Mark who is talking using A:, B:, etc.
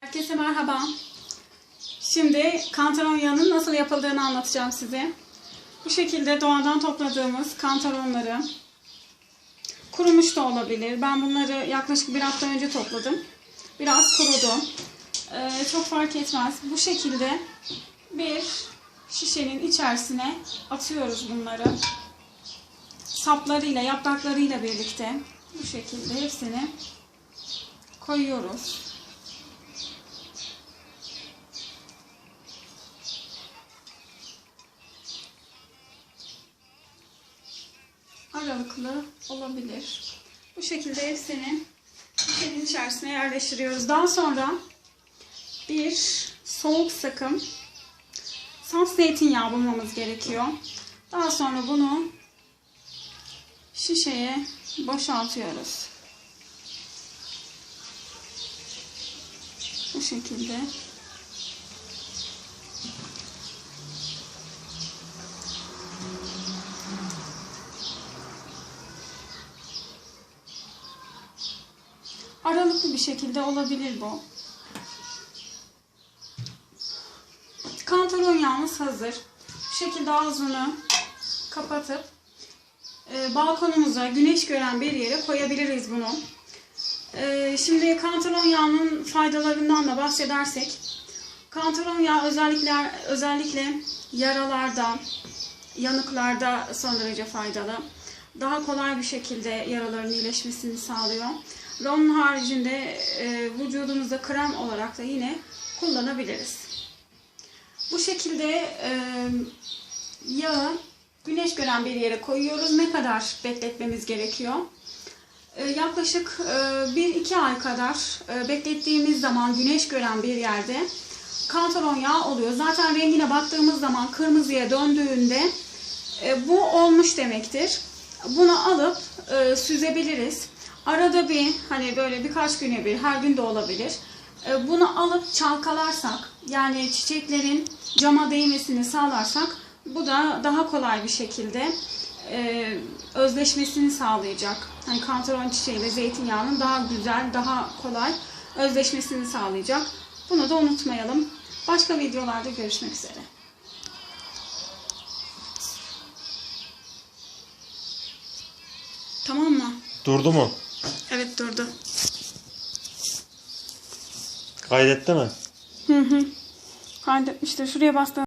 A: Herkese merhaba. Şimdi kantaron yağının nasıl yapıldığını anlatacağım size. Bu şekilde doğadan topladığımız kantaronları kurumuş da olabilir. Ben bunları yaklaşık bir hafta önce topladım. Biraz kurudu. Ee, çok fark etmez. Bu şekilde bir şişenin içerisine atıyoruz bunları. Saplarıyla, yapraklarıyla birlikte bu şekilde hepsini koyuyoruz. Aralıklı olabilir. Bu şekilde hepsini şişenin içerisine yerleştiriyoruz. Daha sonra bir soğuk sakım saf zeytinyağı bulmamız gerekiyor. Daha sonra bunu şişeye boşaltıyoruz. Bu şekilde. Aralıklı bir şekilde olabilir bu. Kantaron yağımız hazır. Bu şekilde ağzını kapatıp e, balkonumuza güneş gören bir yere koyabiliriz bunu. E, şimdi kantaron yağının faydalarından da bahsedersek kantaron yağı özellikle özellikle yaralarda, yanıklarda son derece faydalı. Daha kolay bir şekilde yaraların iyileşmesini sağlıyor. Ve onun haricinde e, vücudumuzda krem olarak da yine kullanabiliriz. Bu şekilde e, yağı güneş gören bir yere koyuyoruz. Ne kadar bekletmemiz gerekiyor? E, yaklaşık e, 1-2 ay kadar e, beklettiğimiz zaman güneş gören bir yerde kantaron yağı oluyor. Zaten rengine baktığımız zaman kırmızıya döndüğünde e, bu olmuş demektir. Bunu alıp e, süzebiliriz. Arada bir hani böyle birkaç güne bir her gün de olabilir. E, bunu alıp çalkalarsak yani çiçeklerin cama değmesini sağlarsak bu da daha kolay bir şekilde e, özleşmesini sağlayacak. Hani kantaron çiçeğiyle zeytinyağının daha güzel, daha kolay özleşmesini sağlayacak. Bunu da unutmayalım. Başka videolarda görüşmek üzere. Tamam mı?
B: Durdu mu?
A: Evet durdu.
B: Kaydetti mi?
A: Hı hı. Kaydetmiştir. Şuraya bastığım